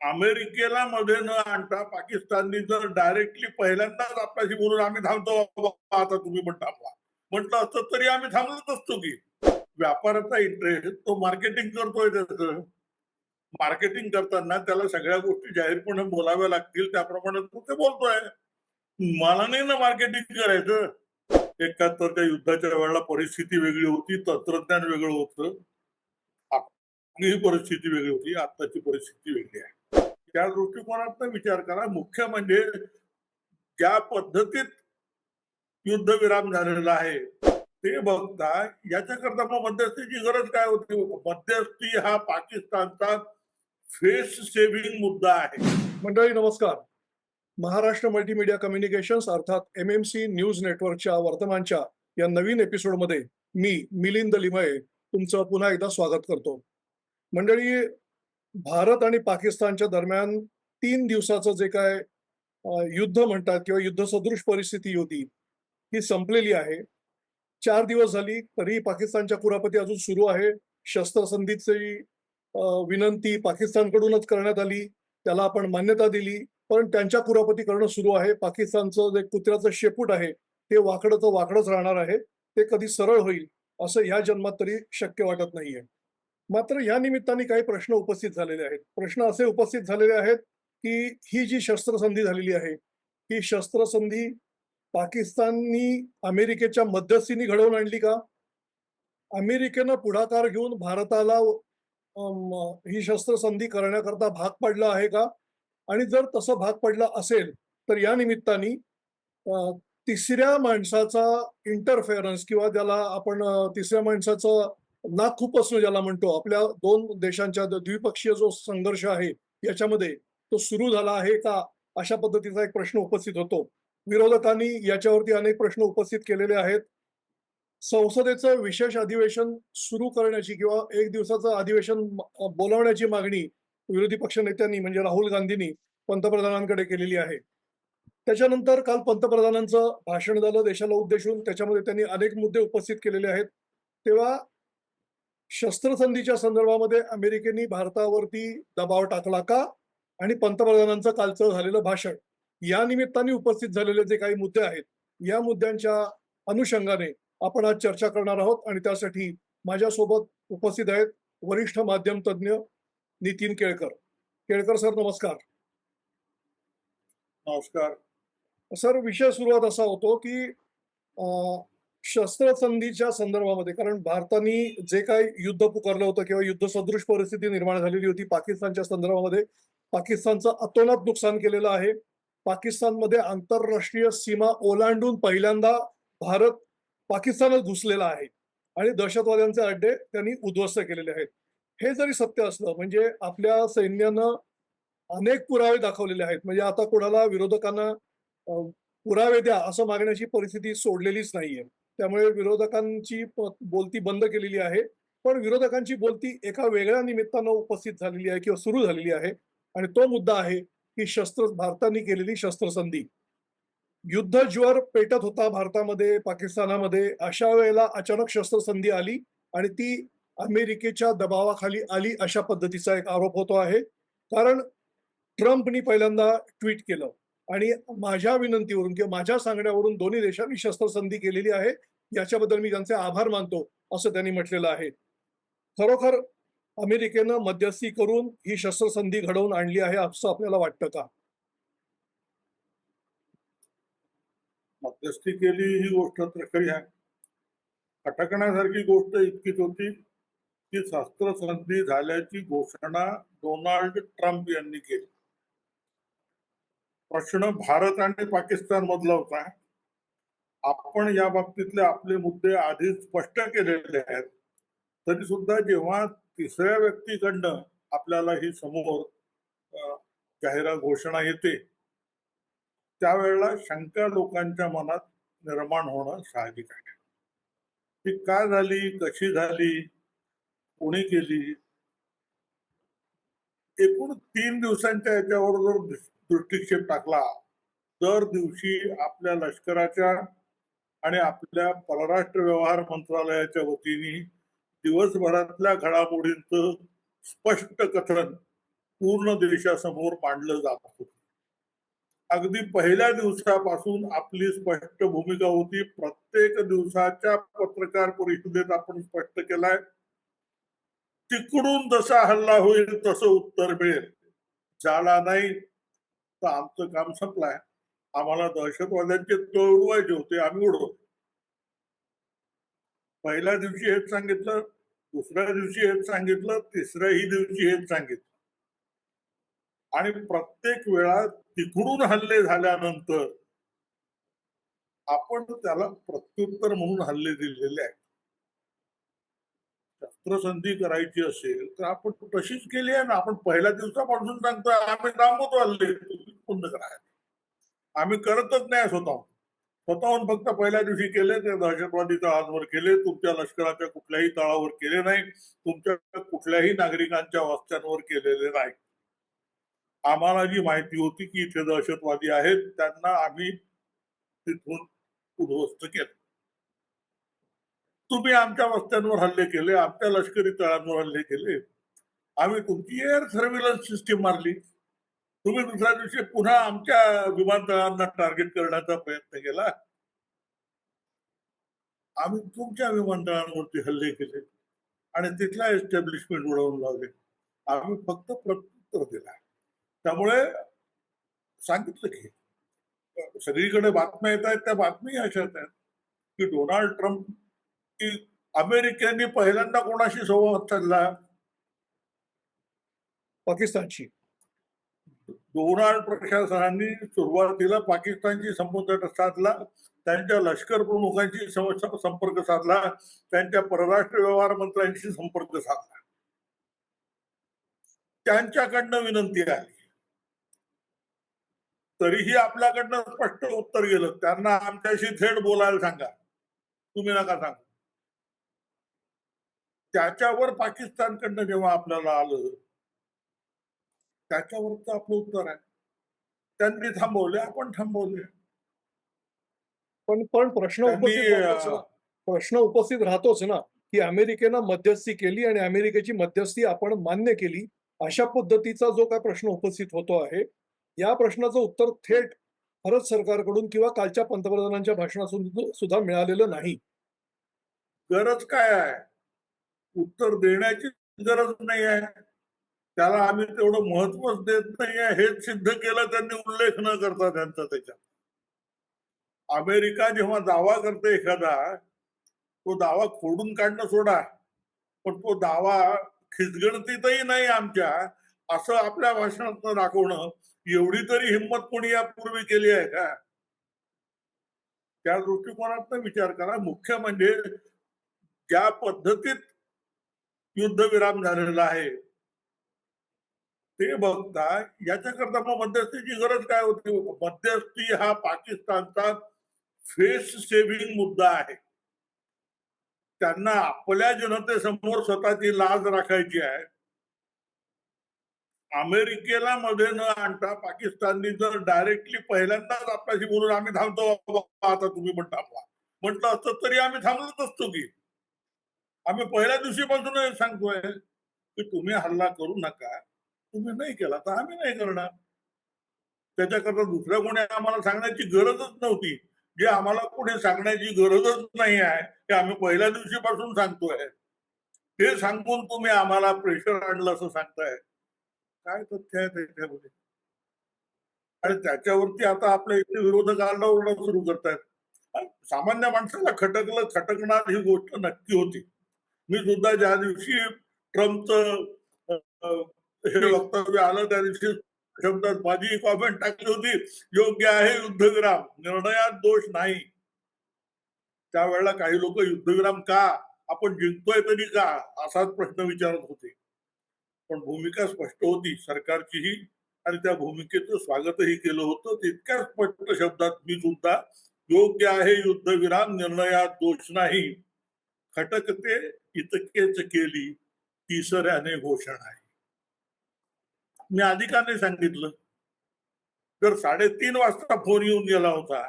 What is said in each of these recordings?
अमेरिकेला मध्ये न आणता पाकिस्ताननी जर डायरेक्टली पहिल्यांदाच आपल्याशी बोलून आम्ही थांबतो बाबा, आता तुम्ही पण थांबवा. म्हटलं असतं तरी आम्ही थांबलोच असतो की. व्यापाराचा इंटरेस्ट तो मार्केटिंग करतोय त्याचं. मार्केटिंग करताना त्याला सगळ्या गोष्टी जाहीरपणे बोलाव्या लागतील त्याप्रमाणे तो ते बोलतोय. मला नाही ना मार्केटिंग करायचं. एकाहत्तरच्या युद्धाच्या वेळेला परिस्थिती वेगळी होती तंत्रज्ञान वेगळं होतं. आपली परिस्थिती वेगळी होती आताची परिस्थिती वेगळी आहे. त्या दृष्टिकोनातून विचार करा. मुख्य म्हणजे ज्या पद्धतीत युद्धविराम झालेला आहे ते बघता याच्याकरता मग मध्यस्थीची गरज काय होती? मध्यस्थी हा पाकिस्तानचा फेस सेव्हिंग मुद्दा आहे. मंडळी नमस्कार. महाराष्ट्र मल्टीमीडिया कम्युनिकेशन्स अर्थात एम एम सी न्यूज नेटवर्कच्या वर्तमानच्या या नवीन एपिसोडमध्ये मी मिलिंद लिमये तुमचं पुन्हा एकदा स्वागत करतो. मंडळी भारत आणि पाकिस्तानच्या दरम्यान तीन दिवसाचं जे काय युद्ध म्हणतात किंवा युद्धसदृश परिस्थिती होती ही संपलेली आहे. चार दिवस झाली तरी पाकिस्तानच्या कुरापती अजून सुरू आहे. शस्त्रसंधीची विनंती पाकिस्तानकडूनच करण्यात आली. त्याला आपण मान्यता दिली. पण त्यांच्या कुरापती करणं सुरू आहे. पाकिस्तानचं जे कुत्र्याचं शेपूट आहे ते वाकडं वाकडच राहणार आहे. ते कधी सरळ होईल असं ह्या जन्मात तरी शक्य वाटत नाहीये. मात्र या निमित्ताने काही प्रश्न उपस्थित झालेले आहेत. प्रश्न असे उपस्थित झालेले आहेत की ही जी शस्त्रसंधी झालेली आहे ही शस्त्रसंधी पाकिस्ताननी अमेरिकेच्या मध्यस्थीने घडवून आणली का? अमेरिकेनं पुढाकार घेऊन भारताला ही शस्त्रसंधी करण्याकरता भाग पडला आहे का? आणि जर तसं भाग पडला असेल तर या निमित्ताने तिसऱ्या माणसाचा इंटरफेरन्स किंवा ज्याला आपण तिसऱ्या माणसाचं नाक खूप असणं ज्याला म्हणतो. आपल्या दोन देशांच्या द्विपक्षीय जो संघर्ष आहे याच्यामध्ये तो सुरू झाला आहे का? अशा पद्धतीचा एक प्रश्न उपस्थित होतो. विरोधकांनी याच्यावरती अनेक प्रश्न उपस्थित केलेले आहेत. संसदेचं विशेष अधिवेशन सुरू करण्याची किंवा एक दिवसाचं अधिवेशन बोलावण्याची मागणी विरोधी पक्ष नेत्यांनी म्हणजे राहुल गांधींनी पंतप्रधानांकडे केलेली आहे. त्याच्यानंतर काल पंतप्रधानांचं भाषण झालं देशाला उद्देशून. त्याच्यामध्ये त्यांनी अनेक मुद्दे उपस्थित केलेले आहेत. तेव्हा शस्त्रसंधीच्या संदर्भामध्ये अमेरिकेने भारतावरती दबाव टाकला का? आणि पंतप्रधानांचं कालचं झालेलं भाषण या निमित्ताने उपस्थित झालेले जे काही मुद्दे आहेत या मुद्द्यांच्या अनुषंगाने आपण आज चर्चा करणार आहोत. आणि त्यासाठी माझ्यासोबत उपस्थित आहेत वरिष्ठ माध्यम तज्ज्ञ नितीन केळकर. केळकर सर नमस्कार. नमस्कार. सर विषय सुरुवात असा होतो की अं, शस्त्रसंधीच्या संदर्भामध्ये कारण भारताने जे काही युद्ध पुकारलं होतं किंवा युद्ध सदृश परिस्थिती निर्माण झालेली होती पाकिस्तानच्या संदर्भामध्ये पाकिस्तानचं अतोनात नुकसान केलेलं आहे. पाकिस्तानमध्ये आंतरराष्ट्रीय सीमा ओलांडून पहिल्यांदा भारत पाकिस्तानात घुसलेला आहे आणि दहशतवाद्यांचे अड्डे त्यांनी उद्ध्वस्त केलेले आहेत. हे जरी सत्य असलं म्हणजे आपल्या सैन्यानं अनेक पुरावे दाखवलेले आहेत. म्हणजे आता कोणाला विरोधकांना पुरावे द्या असं मागण्याची परिस्थिती सोडलेलीच नाहीये. त्यामुळे विरोधकांची बोलती बंद केलेली आहे. पण विरोधकांची बोलती एका वेगळ्या निमित्तानं उपस्थित झालेली आहे किंवा सुरू झालेली आहे. आणि तो मुद्दा आहे की शस्त्र भारताने केलेली शस्त्रसंधी. युद्ध ज्वर पेटत होता भारतामध्ये पाकिस्तानामध्ये. अशा वेळेला अचानक शस्त्रसंधी आली आणि ती अमेरिकेच्या दबावाखाली आली अशा पद्धतीचा एक आरोप होतो आहे. कारण ट्रम्पनी पहिल्यांदा ट्विट केलं. आणि माझ्या विनंतीवरून किंवा माझ्या सांगण्यावरून दोन्ही देशांनी शस्त्रसंधी केलेली आहे. याच्याबद्दल मी त्यांचे आभार मानतो असं त्यांनी म्हटलेलं आहे. खरोखर अमेरिकेनं मध्यस्थी करून ही शस्त्रसंधी घडवून आणली आहे असं आपल्याला वाटतं का? मध्यस्थी केली ही गोष्ट तर खरी आहे. अटकण्यासारखी गोष्ट इतकीच होती की शस्त्रसंधी झाल्याची घोषणा डोनाल्ड ट्रम्प यांनी केली. प्रश्न भारत आणि पाकिस्तान मधला होता. आपण या बाबतीतले आपले मुद्दे आधीच स्पष्ट केलेले आहेत. तरी सुद्धा जेव्हा तिसऱ्या व्यक्तीकडनं आपल्याला ही समोर जाहिरात घोषणा येते त्यावेळेला शंका लोकांच्या मनात निर्माण होणं साहजिक आहे. ती का झाली कशी झाली कोणी केली? एकूण तीन दिवसांच्या याच्यावर जर दृष्टिक्षेप टाकला. दर दिवशी आपल्या लष्कराच्या आणि आपल्या परराष्ट्र व्यवहार मंत्रालयाच्या वतीने दिवसभरातल्या घडामोडींचं स्पष्ट कथन पूर्ण देशासमोर मांडलं जात होत. अगदी पहिल्या दिवसापासून आपली स्पष्ट भूमिका होती. प्रत्येक दिवसाच्या पत्रकार परिषदेत आपण स्पष्ट केलाय. तिकडून जसा हल्ला होईल तसं उत्तर मिळेल. झाला नाही तर आमचं काम संपलाय. आम्हाला दहशतवाद्यांचे तळ उडवायचे होते आम्ही उडवतो पहिल्या दिवशी हेच सांगितलं दुसऱ्या दिवशी हेच सांगितलं तिसऱ्याही दिवशी हेच सांगितलं. आणि प्रत्येक वेळा तिकडून हल्ले झाल्यानंतर आपण त्याला प्रत्युत्तर म्हणून हल्ले दिलेले आहेत. शस्त्रसंधी करायची असेल तर आपण तशीच केली आहे ना. आपण पहिल्या दिवसापासून सांगतोय आम्ही थांबवतो हल्ले तुम्ही करायला आम्ही करतच नाही स्वतःहून. स्वतःहून फक्त पहिल्या दिवशी केले ते दहशतवादी तळांवर केले तुमच्या लष्कराच्या कुठल्याही तळावर केले नाही तुमच्या कुठल्याही नागरिकांच्या वस्त्यांवर केलेले नाही. आम्हाला जी माहिती होती की इथे दहशतवादी आहेत त्यांना आम्ही तिथून उद्ध्वस्त केलं. तुम्ही आमच्या वस्त्यांवर हल्ले केले आमच्या लष्करी तळांवर हल्ले केले. आम्ही तुमची एअर सर्व्हिलन्स सिस्टीम मारली. तुम्ही दुसऱ्या दिवशी पुन्हा आमच्या विमानतळांना टार्गेट करण्याचा प्रयत्न केला. आम्ही तुमच्या विमानतळांवरती हल्ले केले आणि तिथला एस्टॅब्लिशमेंट उडवून लावले. आम्ही फक्त प्रत्युत्तर दिला. त्यामुळे सांगितलं की सगळीकडे बातम्या येत आहेत त्या बातमी अशाच आहेत की डोनाल्ड ट्रम्प की अमेरिकेने पहिल्यांदा कोणाशी संवाद साधला? पाकिस्तानची डोनाल्ड प्रशासनाने सुरुवातीला पाकिस्तानशी संबंध साधला. त्यांच्या लष्कर प्रमुखांशी संपर्क साधला. त्यांच्या परराष्ट्र व्यवहार मंत्र्यांशी संपर्क साधला. त्यांच्याकडनं विनंती आली. तरीही आपल्याकडनं स्पष्ट उत्तर गेलं. त्यांना आमच्याशी थेट बोलायला सांगा. तुम्ही नका सांगा. त्याच्यावर पाकिस्तानकडनं जेव्हा आपल्याला आलं त्याच्यावरच आपलं उत्तर आहे. त्यांनी थांबवले आपण थांबवले. पण पण प्रश्न उपस्थित प्रश्न उपस्थित राहतोच ना की अमेरिकेनं मध्यस्थी केली आणि अमेरिकेची मध्यस्थी आपण मान्य केली अशा पद्धतीचा जो काय प्रश्न उपस्थित होतो आहे या प्रश्नाचं उत्तर थेट भारत सरकारकडून किंवा कालच्या पंतप्रधानांच्या भाषणातून सुद्धा मिळालेलं नाही. गरज काय आहे? उत्तर देण्याची गरज नाही आहे. त्याला आम्ही तेवढं महत्वच देत नाही हेच सिद्ध केलं त्यांनी उल्लेख न करता त्यांचा त्याच्यात. अमेरिका जेव्हा दावा करते एखादा तो दावा खोडून काढणं सोडा पण तो दावा खिचगणतीतही नाही आमच्या असं आपल्या भाषणात दाखवणं एवढी तरी हिंमत कोणी यापूर्वी केली आहे का? त्या दृष्टिकोनात विचार करा. मुख्य म्हणजे ज्या पद्धतीत युद्धविराम झालेला आहे ते बघता याच्याकरता मग मध्यस्थीची गरज काय होती? मध्यस्थी हा पाकिस्तानचा फेस सेव्हिंग मुद्दा आहे. त्यांना आपल्या जनतेसमोर स्वतःची लाज राखायची आहे. अमेरिकेला मध्ये न आणता पाकिस्ताननी जर डायरेक्टली पहिल्यांदाच आपल्याशी बोलून आम्ही थांबतो बाबा, आता तुम्ही पण थांबवा. म्हटलं असतं तरी आम्ही थांबलोच असतो की. आम्ही पहिल्या दिवशीपासून सांगतोय की तुम्ही हल्ला करू नका. तुम्ही नाही केला तर आम्ही नाही करणार. त्याच्याकरता दुसऱ्या कोणी आम्हाला सांगण्याची गरजच नव्हती. जे आम्हाला कोणी सांगण्याची गरजच नाही आहे ते आम्ही पहिल्या दिवशीपासून सांगतोय. ते सांगून तुम्ही आम्हाला प्रेशर आणलं असं सांगताय. काय तथ्य आहे त्याच्यामध्ये? आणि त्याच्यावरती आता आपल्या इथे विरोधक आरडाओरडा सुरू करतायत. सामान्य माणसाला खटकलं खटकणार ही गोष्ट नक्की होती. मी सुद्धा ज्या दिवशी ट्रम्पचं हे वक्तव्य आलं त्या दिवशी शब्दात माझी कॉमेंट टाकली होती योग्य आहे युद्धविराम निर्णयात दोष नाही. त्यावेळेला काही लोक युद्धविराम का? आपण जिंकतोय तरी का? असाच प्रश्न विचारत होते. पण भूमिका स्पष्ट होती सरकारचीही आणि त्या भूमिकेचं स्वागतही केलं होतं. तितक्या स्पष्ट शब्दात मी सुद्धा योग्य आहे युद्धविराम निर्णयात दोष नाही. खटकते इतकेच केली तिसऱ्याने घोषणा आहे मी अधिकाने सांगितलं. तर साडेतीन वाजता फोन येऊन गेला होता.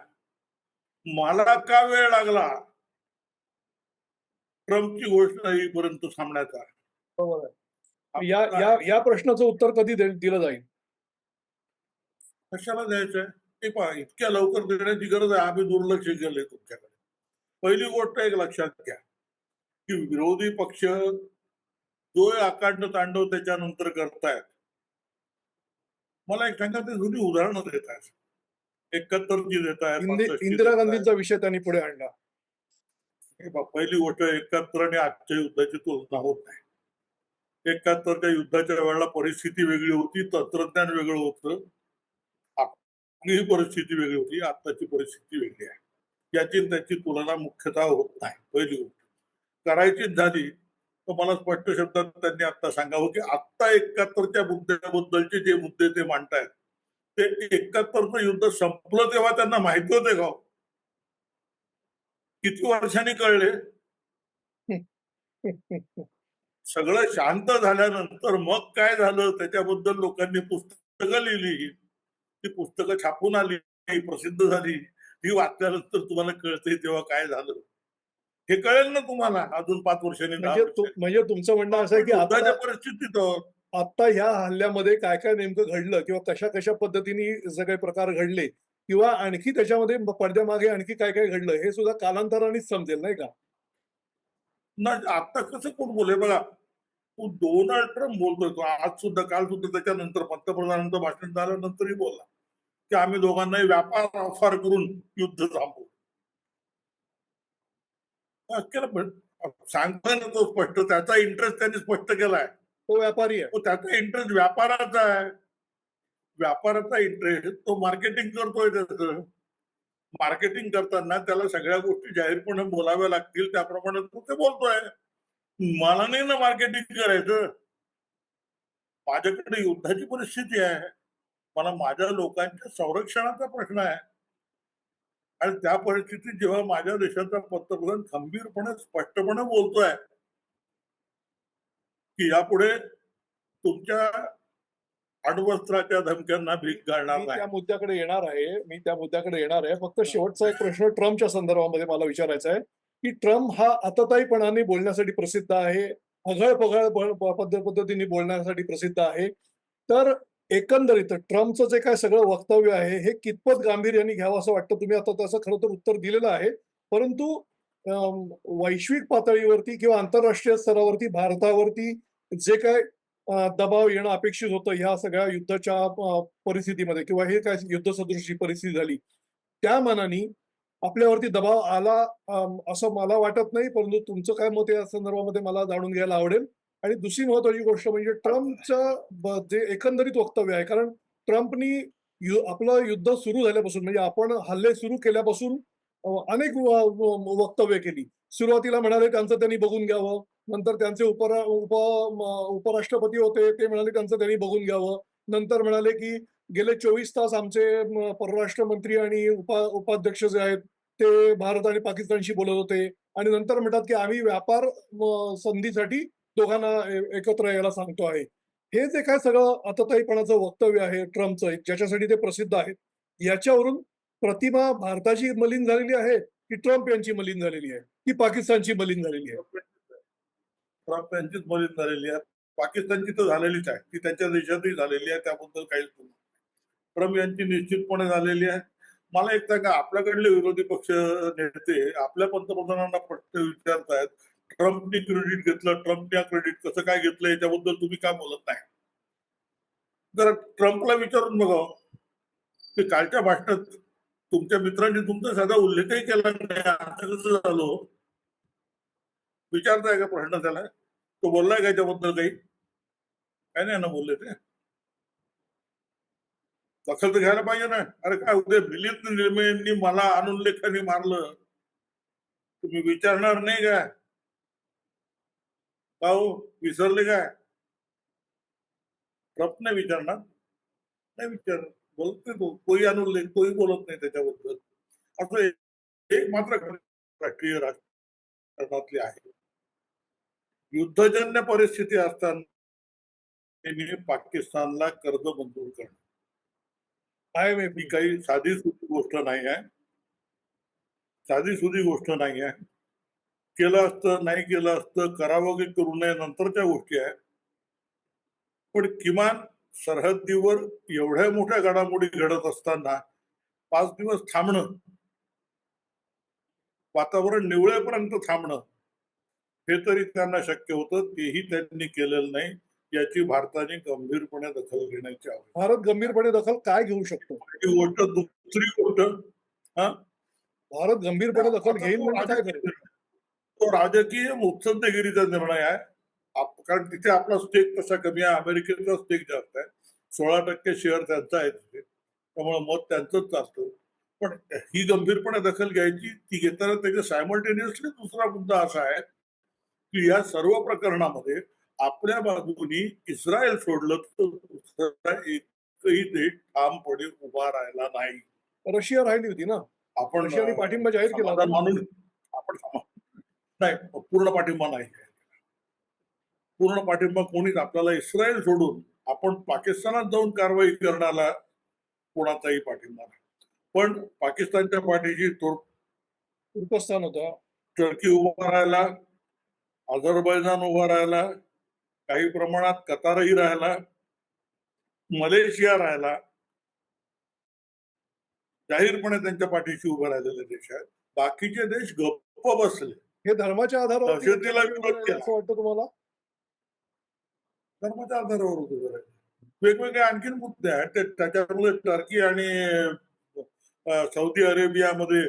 मला का वेळ लागला? ट्रम्पची घोषणा येईपर्यंत थांबण्याचा. या या या प्रश्नाचं उत्तर कधी दिलं जाईल? कशाला द्यायचंय? ते पहा इतक्या लवकर देण्याची गरज आहे. आम्ही दुर्लक्ष केलंय तुमच्याकडे. पहिली गोष्ट एक लक्षात घ्या की विरोधी पक्ष जो आकांड तांडव त्याच्यानंतर करतायत. मला एक सांगा ते जुनी उदाहरणं देत आहेत एकाहत्तरची देत आहेत इंदिरा गांधींचा विषय त्यांनी पुढे आणला. पहिली गोष्ट एकाहत्तर आणि आजच्या युद्धाची तुलना होत नाही. एकाहत्तरच्या युद्धाच्या वेळेला परिस्थिती वेगळी होती तंत्रज्ञान वेगळं होतं. ही परिस्थिती वेगळी होती आत्ताची परिस्थिती वेगळी आहे. याची त्याची तुलना मुख्यतः होत नाही पहिली गोष्ट. करायचीच झाली तो मला स्पष्ट शब्दात त्यांनी आता सांगावं की आत्ता एकाहत्तरच्या मुद्द्याबद्दलचे जे मुद्दे ते मांडतायत ते एकाहत्तरचं युद्ध संपलं तेव्हा त्यांना माहिती होते का हो? किती वर्षांनी कळले? सगळं शांत झाल्यानंतर मग काय झालं? त्याच्याबद्दल लोकांनी पुस्तकं लिहिली. ती पुस्तकं छापून आली प्रसिद्ध झाली. ही वाचल्यानंतर तुम्हाला कळते तेव्हा काय झालं? हे कळेल ना तुम्हाला अजून पाच वर्षांनी म्हणजे तु-. म्हणजे तुमचं म्हणणं असं आहे की युद्धाच्या आता परिस्थितीत आहोत. आता ह्या हल्ल्यामध्ये काय काय नेमकं घडलं किंवा कशा कशा पद्धतीने सगळे प्रकार घडले किंवा आणखी त्याच्यामध्ये पडद्यामागे आणखी काय काय घडलं हे सुद्धा कालांतरानेच समजेल नाही का ना आता कसं कोण बोले बघा तू डोनाल्ड ट्रम्प बोलतोय तो आज सुद्धा काल सुद्धा त्याच्यानंतर पंतप्रधानांचं भाषण झाल्यानंतरही बोलला की आम्ही दोघांनाही व्यापार ऑफर करून युद्ध थांबवू सांगतोय ना तो स्पष्ट. त्याचा इंटरेस्ट त्यांनी स्पष्ट केलाय. तो व्यापारी आहे. त्याचा इंटरेस्ट व्यापाराचा आहे. व्यापाराचा इंटरेस्ट तो मार्केटिंग करतोय त्याचं. मार्केटिंग करताना त्याला सगळ्या गोष्टी जाहीरपणे बोलाव्या लागतील त्याप्रमाणे तो ते बोलतोय. मला नाही ना मार्केटिंग करायचं. माझ्याकडे युद्धाची परिस्थिती आहे. मला माझ्या लोकांच्या संरक्षणाचा प्रश्न आहे. आणि त्या परिस्थितीत जेव्हा माझ्या देशाचा पंतप्रधान खंबीरपणे स्पष्टपणे बोलतोय की यापुढे तुमच्या अण्वस्त्राच्या धमक्यांना भीक घालणार नाही. त्या मुद्द्याकडे येणार आहे. मी त्या मुद्द्याकडे येणार आहे. फक्त शेवटचा एक प्रश्न ट्रम्पच्या संदर्भामध्ये मला विचारायचा आहे की ट्रम्प हा आतताईपणाने बोलण्यासाठी प्रसिद्ध आहे? अघळ पघळ ब- ब- पद्ध- पद्धतीने बोलण्यासाठी प्रसिद्ध आहे? तर एकंदरीत ट्रम्पचं जे काय सगळं वक्तव्य आहे हे कितपत गांभीर्याने घ्यावं असं वाटतं? तुम्ही आता त्याचं खरं तर उत्तर दिलेलं आहे. परंतु वैश्विक पातळीवरती किंवा आंतरराष्ट्रीय स्तरावरती भारतावरती जे काय दबाव येणं अपेक्षित होतं ह्या सगळ्या युद्धाच्या परिस्थितीमध्ये किंवा हे काय युद्धसदृशी परिस्थिती झाली त्या मानाने आपल्यावरती दबाव आला असं मला वाटत नाही. परंतु तुमचं काय मत या संदर्भामध्ये मला जाणून घ्यायला आवडेल. आणि दुसरी महत्वाची गोष्ट म्हणजे ट्रम्पचं जे एकंदरीत वक्तव्य आहे कारण ट्रम्पनी यु- आपलं युद्ध सुरू झाल्यापासून म्हणजे आपण हल्ले सुरू केल्यापासून अनेक वक्तव्य केली. सुरुवातीला म्हणाले त्यांचं त्यांनी बघून घ्यावं नंतर त्यांचे उपर उप उपराष्ट्रपती होते ते म्हणाले त्यांचं त्यांनी बघून घ्यावं. नंतर म्हणाले की गेले चोवीस तास आमचे परराष्ट्र मंत्री आणि उपा उपाध्यक्ष जे आहेत ते भारत आणि पाकिस्तानशी बोलत होते. आणि नंतर म्हणतात की आम्ही व्यापार संधीसाठी दोघांना एकत्र यायला सांगतो आहे. हे जे काय सगळं आतताईपणाचं वक्तव्य आहे ट्रम्पचं ज्याच्यासाठी ते प्रसिद्ध आहेत याच्यावरून प्रतिमा भारताची मलिन झालेली आहे की ट्रम्प यांची मलिन झालेली आहे? की पाकिस्तानची मलिन झालेली आहे? ट्रम्प यांचीच मलिन झालेली आहे. पाकिस्तानची तर झालेलीच आहे. ती त्यांच्या देशातही झालेली आहे त्याबद्दल काहीच ट्रम्प यांची निश्चितपणे झालेली आहे. मला एक सांगा आपल्याकडले विरोधी पक्ष नेते आपल्या पंतप्रधानांना प्रश्न विचारतायत ट्रम्पने क्रेडिट घेतलं ट्रम्पने क्रेडिट कसं काय घेतलं याच्याबद्दल तुम्ही काय बोलत नाही? जरा ट्रम्पला विचारून बघा की कालच्या भाषणात तुमच्या मित्रांनी तुमचा साधा उल्लेखही केला नाही. आता कसं झालो? विचारताय का प्रश्न त्याला? तो बोललाय का याच्याबद्दल काही? काय नाही ना बोलले ते. दखल तर घ्यायला पाहिजे ना. अरे काय उद्या मिलिंद निर्मयांनी मला अनुल्लेखाने मारलं? तुम्ही विचारणार नाही का? का विसरले काय नाही विचारणार नाही विचार तो कोई अनुल्लेख कोई बोलत नाही त्याच्याबद्दल. असं एक- मात्र राष्ट्रीय आहे. युद्धजन्य परिस्थिती असताना पाकिस्तानला कर्ज मंजूर करणं. एम काही साधी सुधी गोष्ट नाही आहे. साधी सुधी गोष्ट नाही आहे. केलं असतं नाही केलं असतं करावं की करू नये नंतरच्या गोष्टी आहेत. पण किमान सरहद्दीवर एवढ्या मोठ्या घडामोडी घडत असताना पाच दिवस थांबणं वातावरण निवळेपर्यंत थांबणं हे तरी त्यांना शक्य होतं. तेही त्यांनी केलेलं नाही याची भारताने गंभीरपणे दखल घेण्याची आवश्यकता. भारत गंभीरपणे दखल काय घेऊ शकतो. ही गोष्ट दुसरी गोष्ट भारत गंभीरपणे दखल घेईल म्हणजे काय तो राजकीय मुत्सद्देगिरीचा निर्णय आहे. कारण तिथे आपला स्टेक तसा कमी आहे अमेरिकेचा स्टेक जास्त आहे. सोळा टक्के शेअर त्यांचा आहे तिथे. त्यामुळे मत त्यांचंच चालतं पण ही गंभीरपणे दखल घ्यायची ती घेताना त्याच्या सायमल्टेनियसली दुसरा मुद्दा असा आहे की या सर्व प्रकरणामध्ये आपल्या बाजूनी इस्रायल सोडलं तर एकही देश ठामपणे उभा राहिला नाही. रशिया राहिली होती ना? आपण रशियाने पाठिंबा जाहीर केला मानून आपण नाही पूर्ण पाठिंबा नाही. पूर्ण पाठिंबा कोणीच आपल्याला इस्रायल सोडून आपण पाकिस्तानात जाऊन कारवाई करण्याला कोणाचाही पाठिंबा नाही. पण पाकिस्तानच्या पाठीशी तुर्कस्तान उपस्थान होता. टर्की उभा राहायला अझरबैजान उभा राहिला काही प्रमाणात कतारही राहिला मलेशिया राहिला. जाहीरपणे त्यांच्या पाठीशी उभे राहिलेले देश आहेत. बाकीचे देश गप्प बसले. हे धर्माच्या आधारावर. असं वाटतं तुम्हाला? धर्माच्या आधारावर राहिले वेगवेगळे आणखीन मुद्दे आहेत. त्याच्यामुळे टर्की आणि सौदी अरेबियामध्ये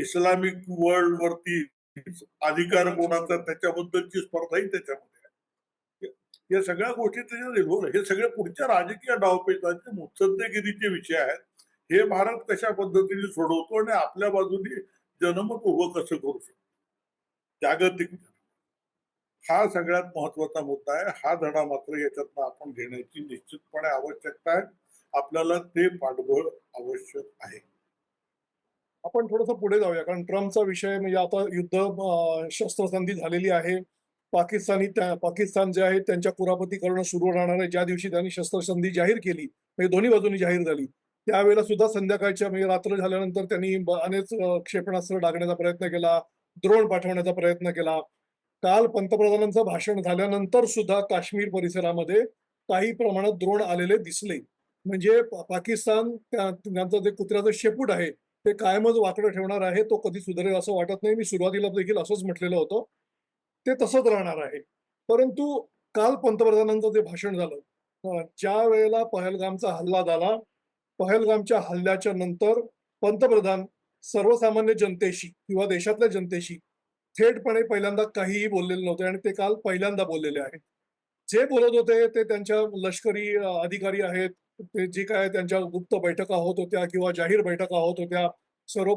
इस्लामिक वर्ल्ड वरती अधिकार कोणाचा त्याच्याबद्दलची स्पर्धाही त्याच्यामध्ये आहे. या सगळ्या गोष्टी त्याच्यात आहे. हे सगळे पुढच्या राजकीय डावपेचाचे मुत्सद्देगिरीचे विषय आहेत. हे भारत कशा पद्धतीने सोडवतो आणि आपल्या बाजूने जनमत उभं कसं करू शकतो? जागतिक हा सगळ्यात महत्त्वाचा मुद्दा आहे. हा धडा मात्र याच्यातनं आपण घेण्याची निश्चितपणे आवश्यकता आहे. आपल्याला ते पाठबळ आवश्यक आहे. आपण थोडस पुढे जाऊया कारण ट्रम्पचा विषय म्हणजे आता युद्ध शस्त्रसंधी झालेली आहे. पाकिस्तानी त्या पाकिस्तान जे आहे त्यांच्या कुरापती करणं सुरू राहणार आहे. ज्या दिवशी त्यांनी शस्त्रसंधी जाहीर केली म्हणजे दोन्ही बाजूनी जाहीर झाली त्यावेळेला सुद्धा संध्याकाळच्या म्हणजे रात्र झाल्यानंतर त्यांनी अनेक क्षेपणास्त्र डागण्याचा प्रयत्न केला. द्रोण पाठवण्याचा प्रयत्न केला. काल पंतप्रधानांचं भाषण झाल्यानंतर सुद्धा काश्मीर परिसरामध्ये काही प्रमाणात द्रोण आलेले दिसले. म्हणजे पाकिस्तान त्यांचं जे कुत्र्याचं शेपूट आहे ते कायमच वाकडं ठेवणार आहे तो कधी सुधारेल असं वाटत नाही. मी सुरुवातीला देखील असंच म्हटलेलं होतं. ते तसंच राहणार आहे. परंतु काल पंतप्रधानांचं जे भाषण झालं ज्या वेळेला पहलगामचा हल्ला झाला पहलगामच्या हल्ल्याच्या नंतर पंतप्रधान सर्वसामान्य जनतेशी किंवा देशातल्या जनतेशी थेटपणे पहिल्यांदा काहीही बोललेले नव्हते आणि ते काल पहिल्यांदा बोललेले आहेत. जे बोलत होते ते त्यांच्या लष्करी अधिकारी आहेत. ते जे काय त्यांच्या गुप्त बैठका होत होत्या किंवा जाहीर बैठका होत होत्या सर्व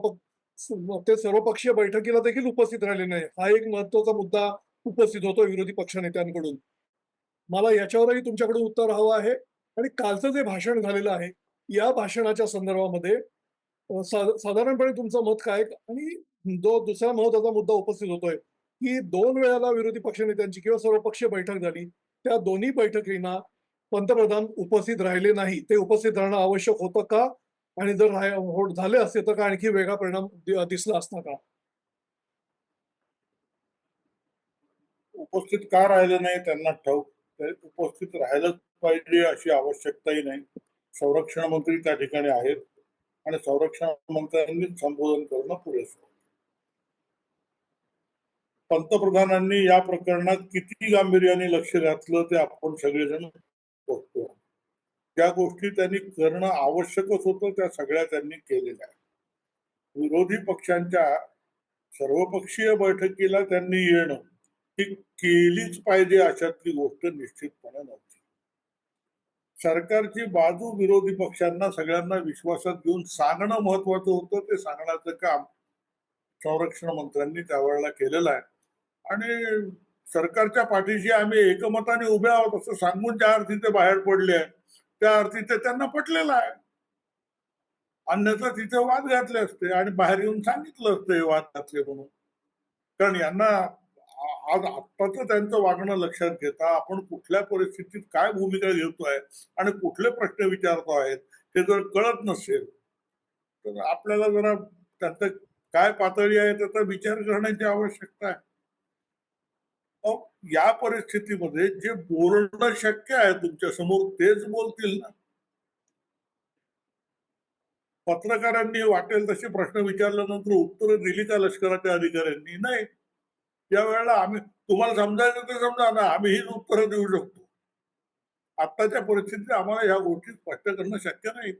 ते सर्वपक्षीय बैठकीला देखील उपस्थित राहिले नाही. हा एक महत्त्वाचा मुद्दा उपस्थित होतो विरोधी पक्षनेत्यांकडून मला याच्यावरही तुमच्याकडून उत्तर हवं आहे. आणि कालचं जे भाषण झालेलं आहे या भाषणाच्या संदर्भामध्ये साधारणपणे तुमचं मत काय? आणि जो दुसरा महत्त्वाचा मुद्दा उपस्थित होतोय की दोन वेळाला विरोधी पक्षनेत्यांची किंवा सर्वपक्षीय बैठक झाली त्या दोन्ही बैठकींना पंतप्रधान उपस्थित राहिले नाही. ते उपस्थित राहणं आवश्यक होतं का? आणि जर होट झाले असते तर का आणखी वेगळा परिणाम दिसला असता का? उपस्थित का राहिले नाही? त्यांना ठाऊक. उपस्थित राहायलाच पाहिजे अशी आवश्यकताही नाही. संरक्षण मंत्री त्या ठिकाणी आहेत. आणि संरक्षण मंत्र्यांनी संबोधन करणं पुरेसं. पंतप्रधानांनी या प्रकरणात किती गांभीर्याने लक्ष घातलं ते आपण सगळेजण बघतो. ज्या गोष्टी त्यांनी करणं आवश्यकच होतं त्या सगळ्या त्यांनी केलेल्या आहेत. विरोधी पक्षांच्या सर्वपक्षीय बैठकीला त्यांनी येणं ही केलीच पाहिजे अशातली गोष्ट निश्चितपणे नव्हती. सरकारची बाजू विरोधी पक्षांना सगळ्यांना विश्वासात घेऊन सांगणं महत्वाचं होतं. ते सांगण्याचं काम संरक्षण मंत्र्यांनी त्यावेळेला केलेलं आहे. आणि सरकारच्या पाठीशी आम्ही एकमताने उभे आहोत असं सांगून ज्या अर्थी ते बाहेर पडले त्या अर्थी ते त्यांना पटलेलं आहे. अन्यथा तिथे वाद घातले असते आणि बाहेर येऊन सांगितलं असतं हे वाद घातले म्हणून. कारण यांना आज आत्ताचं त्यांचं वागणं लक्षात घेता आपण कुठल्या परिस्थितीत काय भूमिका घेतोय आणि कुठले प्रश्न विचारतो आहेत हे जर कळत नसेल तर आपल्याला जरा त्यांचं काय पातळी आहे त्याचा विचार करण्याची आवश्यकता आहे. या परिस्थितीमध्ये जे बोलणं शक्य आहे तुमच्यासमोर तेच बोलतील ना. पत्रकारांनी वाटेल तसे प्रश्न विचारल्यानंतर उत्तरं दिली का लष्कराच्या अधिकाऱ्यांनी? नाही. या वेळेला आम्ही तुम्हाला समजायचं तर समजा ना आम्ही हीच उत्तरं देऊ शकतो. आत्ताच्या परिस्थितीत आम्हाला ह्या गोष्टी स्पष्ट करणं शक्य नाही.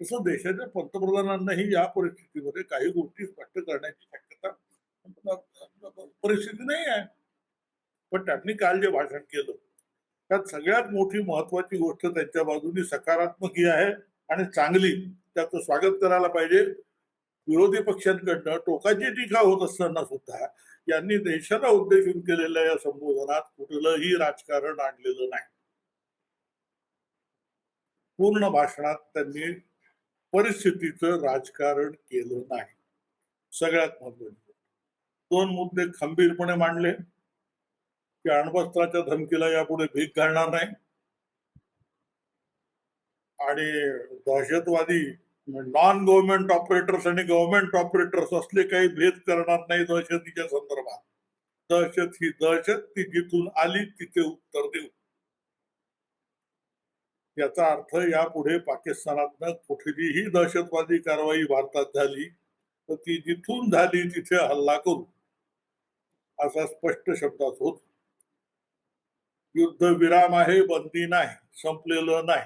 तसं देशाच्या पंतप्रधानांनाही या परिस्थितीमध्ये काही गोष्टी स्पष्ट करण्याची शक्यता परिस्थिती नाही आहे. पण त्यांनी काल जे भाषण केलं त्यात सगळ्यात मोठी महत्वाची गोष्ट त्यांच्या बाजूनी सकारात्मक ही आहे आणि चांगली. त्याचं स्वागत करायला पाहिजे. विरोधी पक्षांकडनं टोकाची टीका होत असताना सुद्धा यांनी देशाला उद्देशून केलेल्या या संबोधनात कुठलंही राजकारण आणलेलं नाही. पूर्ण भाषणात त्यांनी परिस्थितीचं राजकारण केलं नाही. सगळ्यात महत्त्वाचे दोन मुद्दे खंबीरपणे मांडले. की अण्वस्त्राच्या धमकीला यापुढे भीक घालणार नाही. आणि दहशतवादी नॉन गव्हर्नमेंट ऑपरेटर्स आणि गव्हर्नमेंट ऑपरेटर्स असले काही भेद करणार नाही दहशतीच्या संदर्भात. दहशत ही दहशत ती जिथून आली तिथे उत्तर देऊ. याचा अर्थ यापुढे पाकिस्तानातनं कुठलीही दहशतवादी कारवाई भारतात झाली तर ती जिथून झाली तिथे हल्ला करू. असा स्पष्ट शब्दात होत. युद्ध विराम आहे बंदी नाही संपलेलं नाही.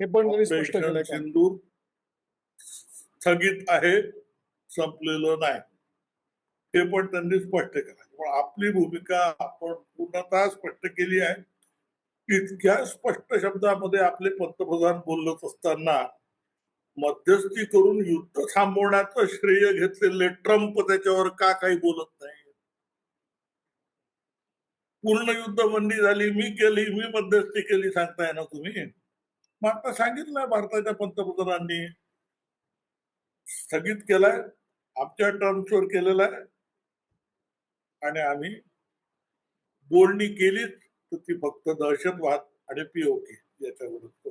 हे पण त्यांनी स्पष्ट ऑपरेशन केलंय का? सिंदूर स्थगित आहे संपलेलं नाही. हे पण त्यांनी स्पष्ट केलं. पण आपली भूमिका आपण पूर्णतः स्पष्ट केली आहे. इतक्या स्पष्ट शब्दामध्ये आपले पंतप्रधान बोलत असताना मध्यस्थी करून युद्ध थांबवण्याचं श्रेय घेतलेले ट्रम्प त्याच्यावर का काही बोलत नाही? पूर्ण युद्धबंदी झाली मी केली मी मध्यस्थी केली सांगताय ना तुम्ही? मग आता सांगितलं भारताच्या पंतप्रधानांनी. स्थगित केलाय आमच्या टर्म्सवर केलेला आहे. आणि आम्ही बोलणी केलीच तर ती फक्त दहशतवाद आणि पीओके याच्या विरुद्ध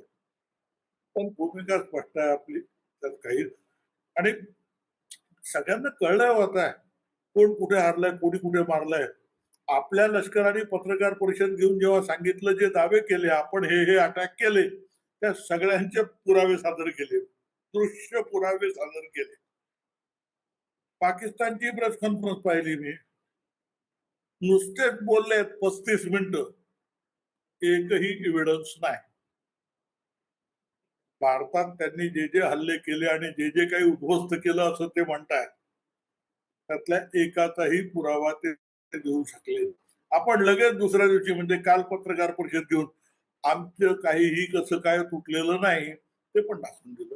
पण भूमिका स्पष्ट आहे आपली त्यात काही आणि सगळ्यांना कळलं होत आहे कोण कुठे हारलाय कोणी कुठे मारलाय. आपल्या लष्कराने पत्रकार परिषद घेऊन जेव्हा सांगितलं जे दावे केले आपण हे हे अटॅक केले त्या सगळ्यांचे पुरावे सादर केले. दृश्य पुरावे सादर केले. पाकिस्तानची प्रेस कॉन्फरन्स पाहिली मी. नुसतेच बोलले पस्तीस मिनिट. एकही एव्हिडन्स नाही. भारतात त्यांनी जे जे हल्ले केले आणि जे जे काही उद्ध्वस्त केलं असं ते म्हणतायत. त्यातल्या एकाचाही पुरावा ते ते देऊ शकले आपण लगेच दुसऱ्या दिवशी म्हणजे काल पत्रकार परिषद घेऊन आमचं काहीही कसं काय तुटलेलं नाही ते पण दाखवून दिलं.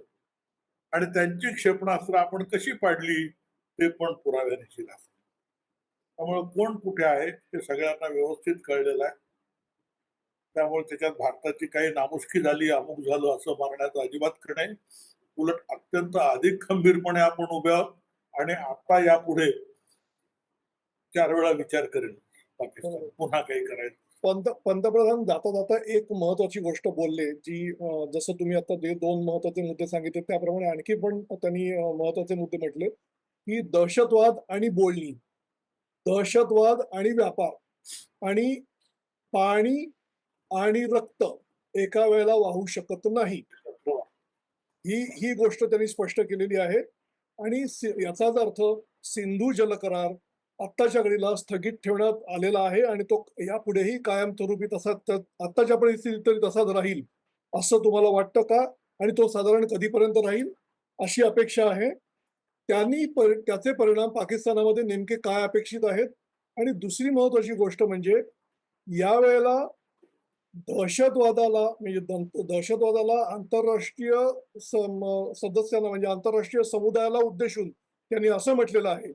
आणि त्यांची क्षेपणास्त्र आपण कशी पाडली ते पण पुराव्यानिशी दाखवलं त्यामुळे कोण कुठे आहे ते सगळ्यांना व्यवस्थित कळलेलं आहे. त्यामुळे त्याच्यात भारताची काही नामुष्की झाली अमुक झालं असं मारण्याचं अजिबात नाही. उलट अत्यंत अधिक खंबीरपणे आपण उभ्या आहोत आणि आता यापुढे चार वेळा विचार करेल पाकिस्तान. पुन्हा काही करायचं. पंत पंतप्रधान जाता जाता एक महत्वाची गोष्ट बोलले जी जसं तुम्ही आता जे दोन महत्त्वाचे मुद्दे सांगितले त्याप्रमाणे आणखी पण त्यांनी महत्त्वाचे मुद्दे म्हटले की दहशतवाद आणि बोलणी. दहशतवाद आणि व्यापार. आणि पाणी आणि रक्त एका वेळेला वाहू शकत नाही. ही ही गोष्ट त्यांनी स्पष्ट केलेली आहे. आणि याचाच अर्थ सिंधू जल करार आत्ताच्या घडीला स्थगित ठेवण्यात आलेला आहे आणि तो यापुढेही कायमस्वरूपी तसा आत्ताच्या परिस्थितीत तरी तसाच राहील असं तुम्हाला वाटतं का? आणि तो साधारण कधीपर्यंत राहील? अशी अपेक्षा आहे. त्यांनी पर- त्याचे परिणाम पाकिस्तानामध्ये नेमके काय अपेक्षित आहेत? आणि दुसरी महत्वाची गोष्ट म्हणजे यावेळेला दहशतवादाला म्हणजे दहशतवादाला आंतरराष्ट्रीय सदस्यांना म्हणजे आंतरराष्ट्रीय समुदायाला उद्देशून त्यांनी असं म्हटलेलं आहे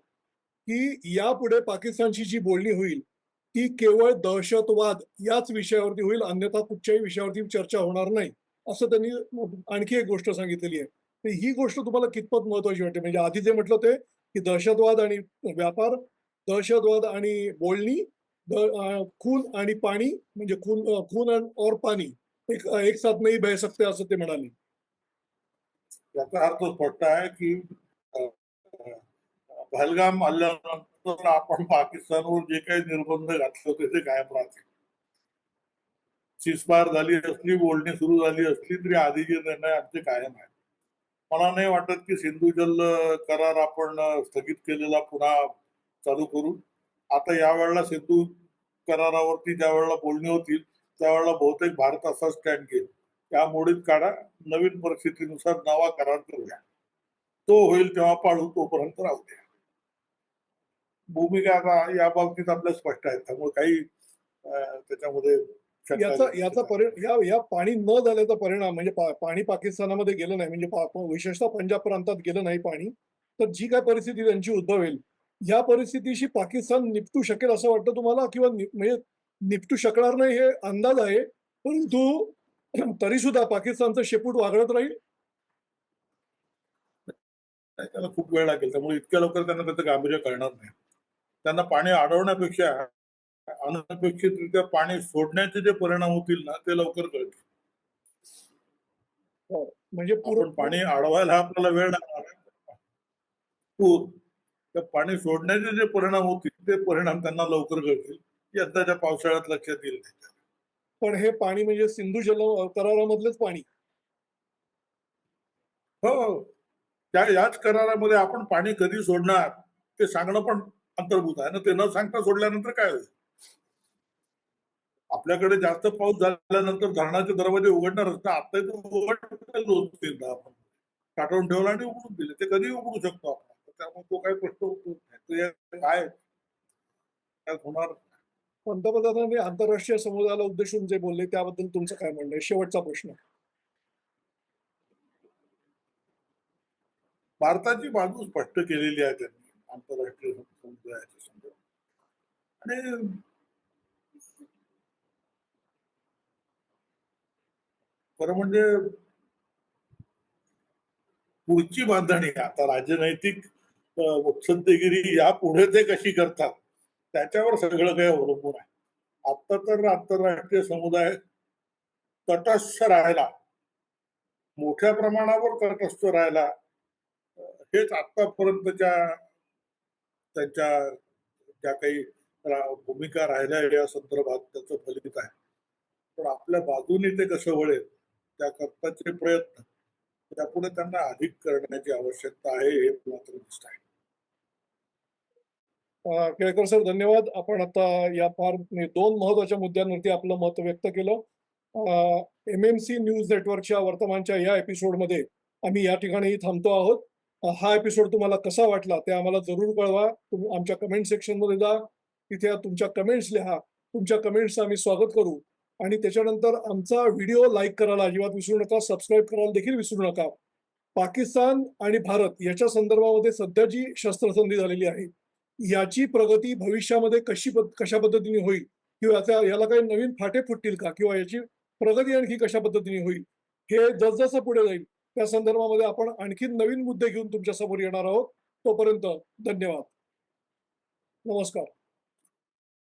की यापुढे पाकिस्तानची जी बोलणी होईल ती केवळ दहशतवाद याच विषयावरती होईल अन्यथा कुठच्याही विषयावरती चर्चा होणार नाही असं त्यांनी आणखी एक गोष्ट सांगितलेली आहे. तर ही गोष्ट तुम्हाला कितपत महत्वाची वाटते? म्हणजे आधी जे म्हटलं ते की दहशतवाद आणि व्यापार दहशतवाद आणि बोलणी द- खून आणि पाणी म्हणजे खून खून आणि- और पाणी एक एक साथ नाही बह सकते असं ते म्हणाले. याचा अर्थ स्पष्ट आहे की पहलगाम हल्ल्यानंतर आपण पाकिस्तानवर जे काही निर्बंध घातले होते ते कायम राहतील. सीजफायर झाली असली बोलणी सुरू झाली असली तरी आधीचे निर्णय आमचे कायम आहेत. मला नाही वाटत की सिंधू जल करार आपण स्थगित केलेला पुन्हा चालू करू. आता या वेळेला सिंधू करारावरती ज्या वेळेला बोलणी होतील त्यावेळेला बहुतेक भारत असा स्टँड घेईल. त्या मोडीत काढा नवीन परिस्थितीनुसार नवा करार करूया. तो होईल तेव्हा पाळू तोपर्यंत राहू द्या. भूमिका आता या बाबतीत आपल्या स्पष्ट आहेत. त्यामुळे काही त्याच्यामध्ये याचा. याचा परि या या पाणी न झाल्याचा परिणाम म्हणजे पा- पाणी पाकिस्तानामध्ये गेलं नाही. म्हणजे विशेषतः पंजाब प्रांतात गेलं नाही पाणी. तर जी काय परिस्थिती त्यांची उद्भवेल या परिस्थितीशी पाकिस्तान निपटू शकेल असं वाटतं तुम्हाला? किंवा म्हणजे निपटू शकणार नाही हे अंदाज आहे परंतु तरी सुद्धा पाकिस्तानचं शेपूट वागळत राहील? नाही, त्याला खूप वेळ लागेल. त्यामुळे इतक्या लवकर त्यांना त्याचं गांभीर्य कळणार नाही. त्यांना पाणी अडवण्यापेक्षा अनपेक्षितरित्या पाणी सोडण्याचे जे परिणाम होतील ना ते लवकर कळतील. म्हणजे आपण पूर्ण पाणी अडवायला आपल्याला वेळ लागणार आहे. पूर तर पाणी सोडण्याचे जे परिणाम होतील ते परिणाम त्यांना लवकर कळतील. यंदाच्या पावसाळ्यात लक्षात येईल. पण हे पाणी म्हणजे सिंधू जल करारामधलेच पाणी. हो. त्या याच करारामध्ये आपण पाणी कधी सोडणार ते सांगणं पण अंतर्भूत आहे. ना ते न सांगता सोडल्यानंतर काय होईल? आपल्याकडे जास्त पाऊस झाल्यानंतर धरणाचे दरवाजे उघडणार असतात आता तो आपण. साठवून ठेवला आणि उघडून दिले. ते कधी उघडू शकतो आपण. त्यामुळे तो काही प्रश्न उद्भवत नाही. तो काय होणार पंतप्रधानांनी आंतरराष्ट्रीय समुदायाला उद्देशून जे बोलले त्याबद्दल तुमचं काय म्हणणं आहे? शेवटचा प्रश्न. भारताची बाजू स्पष्ट केलेली आहे त्यांनी. आंतरराष्ट्रीय समुदायाच्या संदर्भात आणि खरं म्हणजे पुढची बांधणी आता राजनैतिक अं, या पुढे ते कशी करतात त्याच्यावर सगळं काही अवलंबून आहे आता तर आंतरराष्ट्रीय समुदाय तटस्थ राहायला मोठ्या प्रमाणावर तटस्थ राहायला हेच आतापर्यंतच्या त्यांच्या ज्या काही भूमिका राहिल्या या संदर्भात त्याचं फलित आहे. पण आपल्या बाजूने ते कसं वळेल त्याकरताचे प्रयत्न त्यापुढे त्यांना अधिक करण्याची आवश्यकता आहे हे मात्र दिसत आहे. केळकर सर धन्यवाद. आपण आता या फार दोन महत्त्वाच्या मुद्द्यांवरती आपलं मत व्यक्त केलं. एम एम सी न्यूज नेटवर्कच्या वर्तमानच्या या एपिसोडमध्ये आम्ही या ठिकाणी थांबतो आहोत. हा एपिसोड तुम्हाला कसा वाटला ते आम्हाला जरूर कळवा. तुम्ही आमच्या कमेंट सेक्शनमध्ये जा. तिथे तुमच्या कमेंट्स लिहा. तुमच्या कमेंट्सचं आम्ही स्वागत करू. आणि त्याच्यानंतर आमचा व्हिडिओ लाईक करायला अजिबात विसरू नका. सबस्क्राईब करायला देखील विसरू नका. पाकिस्तान आणि भारत याच्या संदर्भामध्ये सध्या जी शस्त्रसंधी झालेली आहे याची प्रगती भविष्यामध्ये कशी कशा पद्धतीने होईल किंवा याचा याला काही नवीन फाटे फुटतील का? किंवा याची प्रगती आणखी कशा पद्धतीने होईल? हे जसजसं पुढे जाईल त्या संदर्भामध्ये आपण आणखी नवीन मुद्दे घेऊन तुमच्यासमोर येणार आहोत. तोपर्यंत धन्यवाद. नमस्कार.